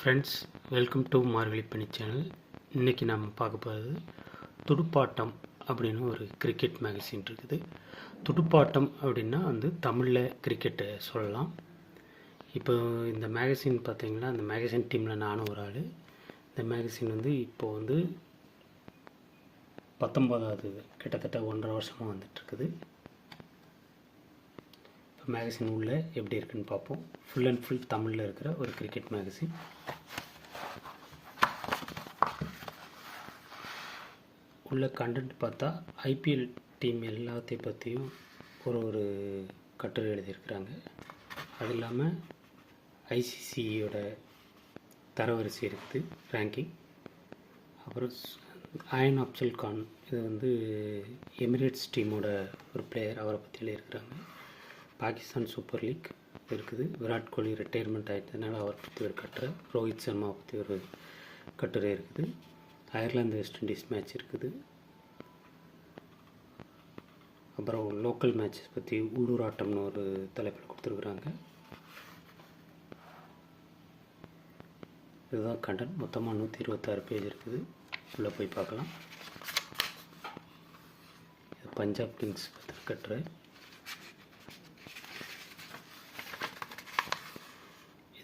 Friends welcome to மார்கழி பணி channel இன்றைக்கி நம்ம பார்க்க போகிறது துடுப்பாட்டம் அப்படின்னு ஒரு கிரிக்கெட் மேகசின் இருக்குது. துடுப்பாட்டம் அப்படின்னா வந்து தமிழில் கிரிக்கெட்டை சொல்லலாம். இப்போ இந்த மேகசின் பார்த்திங்கன்னா அந்த மேகசின் டீமில் நானும் ஒரு ஆள். இந்த மேகசின் வந்து இப்போது வந்து பத்தொம்போதாவது கிட்டத்தட்ட ஒன்றரை வருஷமாக வந்துட்டுருக்குது இப்போ மேகசின் உள்ள எப்படி இருக்குன்னு பார்ப்போம். ஃபுல் அண்ட் ஃபுல் தமிழில் இருக்கிற ஒரு கிரிக்கெட் மேகசின் உள்ள கண்டென்ட் பார்த்தா ஐபிஎல் டீம் எல்லாத்தையும் பற்றியும் ஒரு ஒரு கட்டுரை எழுதியிருக்கிறாங்க. அது இல்லாமல் ஐசிசியோட தரவரிசை இருக்குது ரேங்கிங் அப்புறம் அயன் அப்சல் கான் இது வந்து எமிரேட்ஸ் டீமோட ஒரு பிளேயர் அவரை பற்றி எழுதியிருக்கிறாங்க. பாகிஸ்தான் சூப்பர் லீக் இருக்குது. விராட் கோலி ரிட்டையர்மெண்ட் ஆகிட்டதுனால அவர் பற்றி ஒரு கட்டுரை ரோஹித் சர்மா பற்றி ஒரு கட்டுரை இருக்குது. அயர்லாந்து வெஸ்ட் இண்டீஸ் மேட்ச் இருக்குது. அப்புறம் லோக்கல் மேட்சஸ் பற்றி உள்ளூர் ஆட்டம்னு ஒரு தலைப்பில் கொடுத்துருக்குறாங்க. இதுதான் கண்டென்ட். மொத்தமாக நூற்றி இருபத்தாறு பேஜ் இருக்குது. உள்ளே போய் பார்க்கலாம். பஞ்சாப் கிங்ஸ் பற்றி கட்டுரை.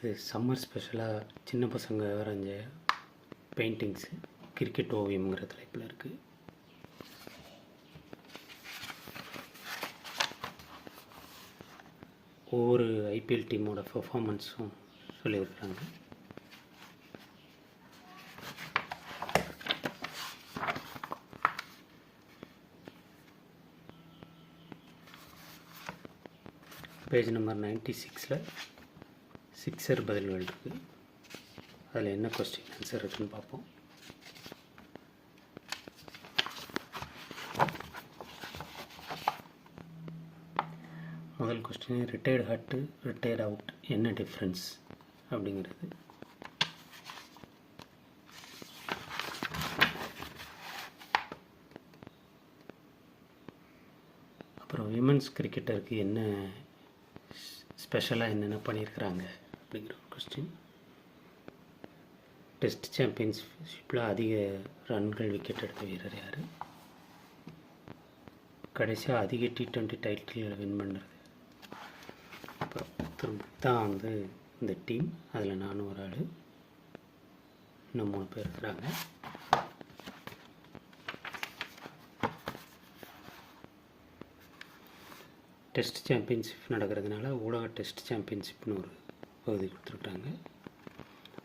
இது சம்மர் ஸ்பெஷலாக சின்ன பசங்க வரைஞ்ச பெயிண்டிங்ஸு கிரிக்கெட் ஓவியம்ங்கிற தலைப்பில் இருக்குது ஒவ்வொரு ஐபிஎல் டீமோட பெர்ஃபார்மன்ஸும் சொல்லியிருக்கிறாங்க. பேஜ் நம்பர் நைன்டி சிக்ஸில் சிக்ஸர் பதில்கள் இருக்குது அதில் என்ன கொஸ்டின் ஆன்சர் இருக்குன்னு பார்ப்போம். முதல் question retired hurt retired out என்ன டிஃப்ரென்ஸ் அப்படிங்கிறது. அப்புறம் விமன்ஸ் கிரிக்கெட்டருக்கு என்ன ஸ்பெஷலாக என்னென்ன பண்ணியிருக்கிறாங்க? அப்படிங்கிற ஒரு கொஸ்டின் டெஸ்ட் சாம்பியன்ஷிப்பில் அதிக ரன்கள் விக்கெட் எடுத்த வீரர் யார்? கடைசியாக அதிக டி ட்வெண்ட்டி டைட்டில்களை வின் பண்ணுறது அப்புறம் திரும்ப தான் வந்து இந்த டீம் அதில் நானும் ஒரு ஆள். இன்னும் மூணு பேர் இருக்கிறாங்க. டெஸ்ட் சாம்பியன்ஷிப் நடக்கிறதுனால உலக டெஸ்ட் சாம்பியன்ஷிப்னு ஒரு பகுதி கொடுத்துருக்குறாங்க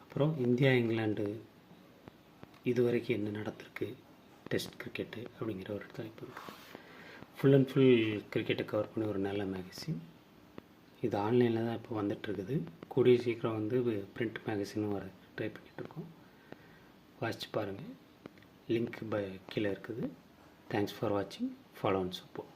அப்புறம் இந்தியா இங்கிலாண்டு இதுவரைக்கும் என்ன நடந்திருக்கு? டெஸ்ட் கிரிக்கெட்டு அப்படிங்கிற ஒரு தலைப்பு ஃபுல் அண்ட் ஃபுல் கிரிக்கெட்டை கவர் பண்ணி ஒரு நல்ல மேகசின் இது ஆன்லைனில் தான் இப்போ வந்துட்டுருக்குது. கூடிய சீக்கிரம் வந்து பிரிண்ட் மேகசினும் வர ட்ரை பண்ணிகிட்ருக்கோம் வாசித்து பாருங்கள் லிங்க் ப கீழே இருக்குது. தேங்க்ஸ் ஃபார் வாட்சிங் ஃபாலோ அண்ட் சப்போர்ட்